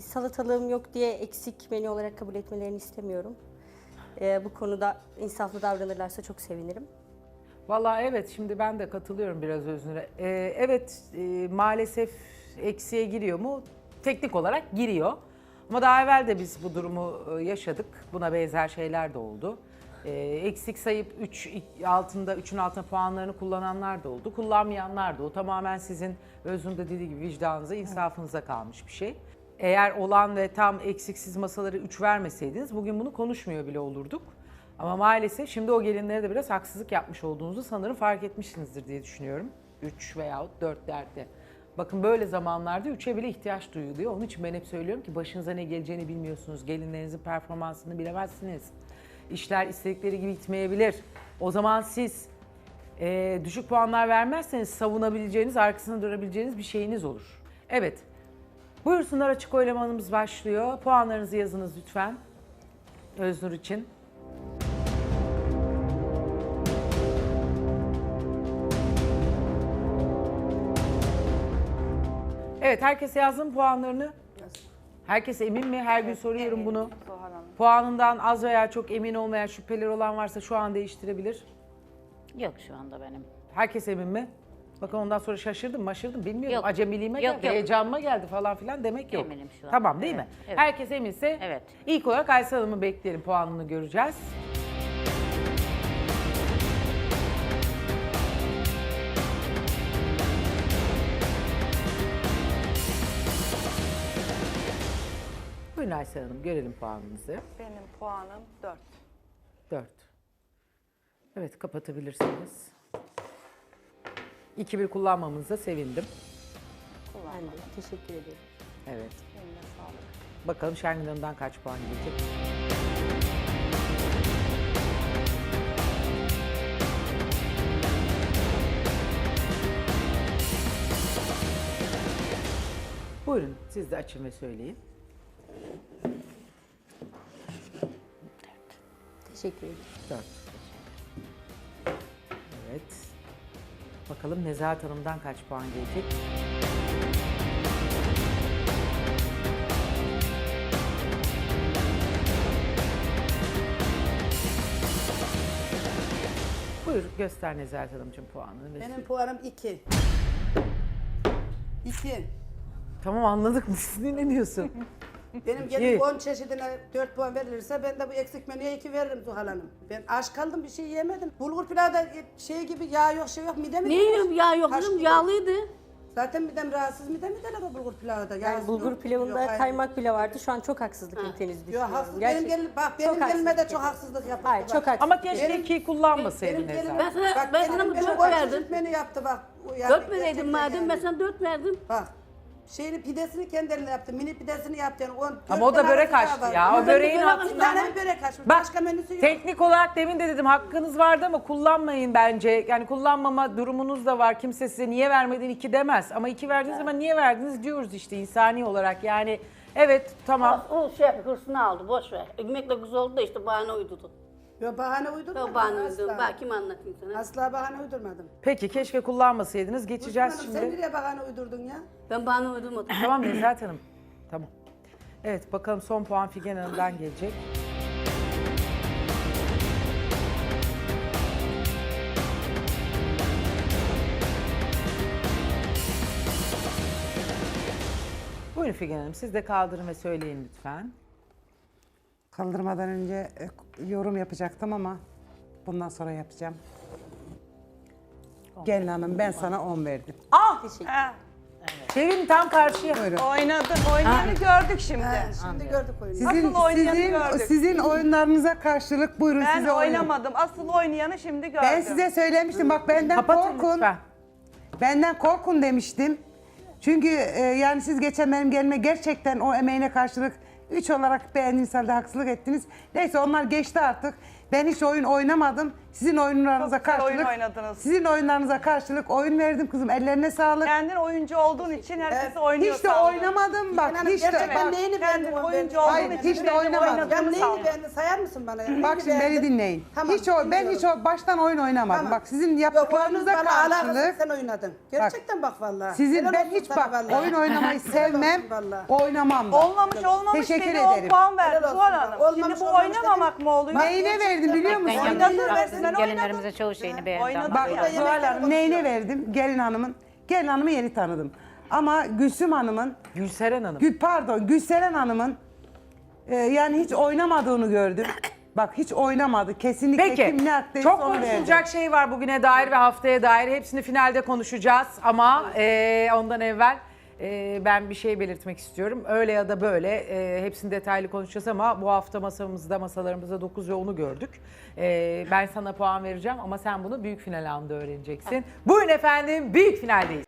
Salatalığım yok diye eksik menü olarak kabul etmelerini istemiyorum. Ee, bu konuda insaflı davranırlarsa çok sevinirim. Vallahi evet şimdi ben de katılıyorum biraz Öznur'a. Ee, evet e, maalesef eksiye giriyor mu? Teknik olarak giriyor. Ama daha evvel de biz bu durumu e, yaşadık. Buna benzer şeyler de oldu. Ee, eksik sayıp 3 altında 3'ün altında puanlarını kullananlar da oldu. Kullanmayanlar da o tamamen sizin da dediği gibi vicdanınıza, insafınıza kalmış bir şey. Eğer olan ve tam eksiksiz masaları 3 vermeseydiniz bugün bunu konuşmuyor bile olurduk. Ama maalesef şimdi o gelinlere de biraz haksızlık yapmış olduğunuzu sanırım fark etmişsinizdir diye düşünüyorum. 3 veyahut 4 dertte. Bakın böyle zamanlarda 3'e bile ihtiyaç duyuluyor. Onun için ben hep söylüyorum ki başınıza ne geleceğini bilmiyorsunuz. Gelinlerinizin performansını bilemezsiniz. İşler istedikleri gibi gitmeyebilir. O zaman siz e, düşük puanlar vermezseniz savunabileceğiniz, arkasında durabileceğiniz bir şeyiniz olur. Evet. Buyursunlar açık oylamanımız başlıyor. Puanlarınızı yazınız lütfen. Öznur için. Evet, herkes yazdı mı puanlarını? Herkes emin mi? Her gün soruyorum bunu. Puanından az veya çok emin olmayan şüpheler olan varsa şu an değiştirebilir. Yok şu anda benim. Herkes emin mi? Bakın ondan sonra şaşırdım, maşırdım bilmiyorum. Yok. Acemiliğime Yok, geldi, yok. heyecanıma geldi falan filan demek yok. Eminim şu an. Tamam değil Evet, mi? evet. Herkes eminse Evet. ilk olarak Aysel Hanım'ı bekleyelim. Puanını göreceğiz. Buyurun Aysel Hanım görelim puanınızı. Benim puanım 4. 4. Evet kapatabilirsiniz. 2-1 kullanmamıza sevindim. Ben de teşekkür ederim. Evet. Eline sağlık. Bakalım Şengül Hanım'dan kaç puan gelecek? Buyurun siz de açın ve söyleyin. Teşekkür ederim. 4. Evet. Bakalım Nezahat Hanım'dan kaç puan gelecek? Buyur göster Nezahat Hanımcığım puanını. Benim puanım 2. 2. Tamam anladık mı? Diyorsun? Benim gelip 10 çeşidine 4 puan verilirse ben de bu eksik menüye 2 veririm Zuhal Hanım. Ben aç kaldım bir şey yemedim. Bulgur pilavda şey gibi yağ yok şey yok midem Ne yiyorum ya yok Taş gibi. yağlıydı. Zaten midem rahatsız midem mi deler o bulgur pilavda. Yani bulgur pilavında kaymak bile vardı. Şu an çok haksızlık ettiğinizi Yok düşünüyorum. haksız benim Gerçekten. gelin, bak Çok benim gelime de haksızlık çok haksızlık yapıldı. Hayır bak. çok haksızlık. Ama keşke Benim- ikiyi kullanmasaydın Benim gelin, Nezahat. Ben sana- bak, ben sana çok on verdim. çeşit menü yaptı bak. O yani Dört vereydin gerçekten madem yani. ben sana dört verdim. Bak. Şeyini pidesini kendi eline yaptı. Mini pidesini yaptı. Yani on, Ama o da börek açtı ya. O böreğin altından- Bir tane bir börek açmış. Bak Başka menüsü yok. teknik olarak demin de dedim hakkınız vardı ama kullanmayın bence. Yani kullanmama durumunuz da var. Kimse size niye vermedin iki demez. Ama iki verdiğiniz zaman niye verdiniz diyoruz işte insani olarak. Yani evet tamam. O şey hırsını aldı boş ver. Ekmekle kız oldu da işte bahane uydurdu. Yo bahane uydurmadım. O bahane uydurdu. Bak kim anlatayım sana. Asla bahane uydurmadım. Peki keşke kullanmasaydınız. Geçeceğiz Hanım, şimdi. Sen nereye bahane uydurdun ya? Ben bahane uydurmadım. Tamam Nezahat Hanım. Tamam. Evet bakalım son puan Figen Hanım'dan gelecek. Buyurun Figen Hanım siz de kaldırın ve söyleyin lütfen. Kaldırmadan önce e, yorum yapacaktım ama bundan sonra yapacağım. Gelin hanım ben sana 10 verdim. Çevirin tam karşıya. Buyurun. Oynadın, oynayanı gördük şimdi. Şimdi gördük oyunu. Sizin, Asıl oynayanı sizin, gördük. sizin oyunlarınıza karşılık buyurun Ben size oyun. oynamadım. Asıl oynayanı şimdi gördüm. Ben size söylemiştim bak benden Kapatın korkun. lütfen. Benden korkun demiştim. Çünkü e, yani siz geçen benim gelme gerçekten o emeğine karşılık 3 olarak beğendiğiniz halde haksızlık ettiniz. Neyse onlar geçti artık. Ben hiç oyun oynamadım. Sizin oyunlarınıza Çok güzel oyun karşılık oynadınız. Sizin oyunlarınıza karşılık oyun verdim kızım. Ellerine sağlık. Kendin oyuncu olduğun için herkese Evet, oynuyor hiç de oynamadım bak. Hanım, Hiç de gerçekten bak. neyini Kendin beğendin? oyuncu Ben- olduğun Hayır, için hiç de benim oynamadım. Ya oynadığımı neyini sandın. beğendin sayar mısın bana? Bak Neyini şimdi beni beğendin? dinleyin. Tamam, hiç o ben dinliyorum. hiç o baştan oyun oynamadım. Tamam. Bak sizin Yok, yaptıklarınıza oyunun bana alakası karşılık sen oynadın. Gerçekten bak, vallahi. sizin Helal ben olsun hiç sana bak vallahi. oyun oynamayı Helal sevmem. vallahi. Oynamam da. Olmamış olmamış Teşekkür dedi 10 ederim. puan verdi Helal olsun Zuhal bana. Hanım. Olmamış, Şimdi bu olmamış oynamamak dedim. mı oluyor? Bak, Neyine verdim biliyor musun? Ben yanlış ben oynadın. Gelinlerimize çoğu şeyini beğendim. Bak Ya, Zuhal Hanım neyine verdim? Gelin hanımın. Gelin hanımı yeni tanıdım. Ama Gülsüm Hanım'ın, Gülseren Hanım. Gül, pardon Gülseren Hanım'ın e, yani hiç oynamadığını gördüm. Bak hiç oynamadı. Kesinlikle Peki. kim ne yaptıysa Çok onu verdi. konuşulacak şey var bugüne dair ve haftaya dair. Hepsini finalde konuşacağız ama e, ondan evvel e, ben bir şey belirtmek istiyorum. Öyle ya da böyle e, hepsini detaylı konuşacağız ama bu hafta masamızda masalarımızda 9 ve 10'u gördük. E, ben sana puan vereceğim ama sen bunu büyük final anında öğreneceksin. Buyurun efendim büyük finaldeyiz.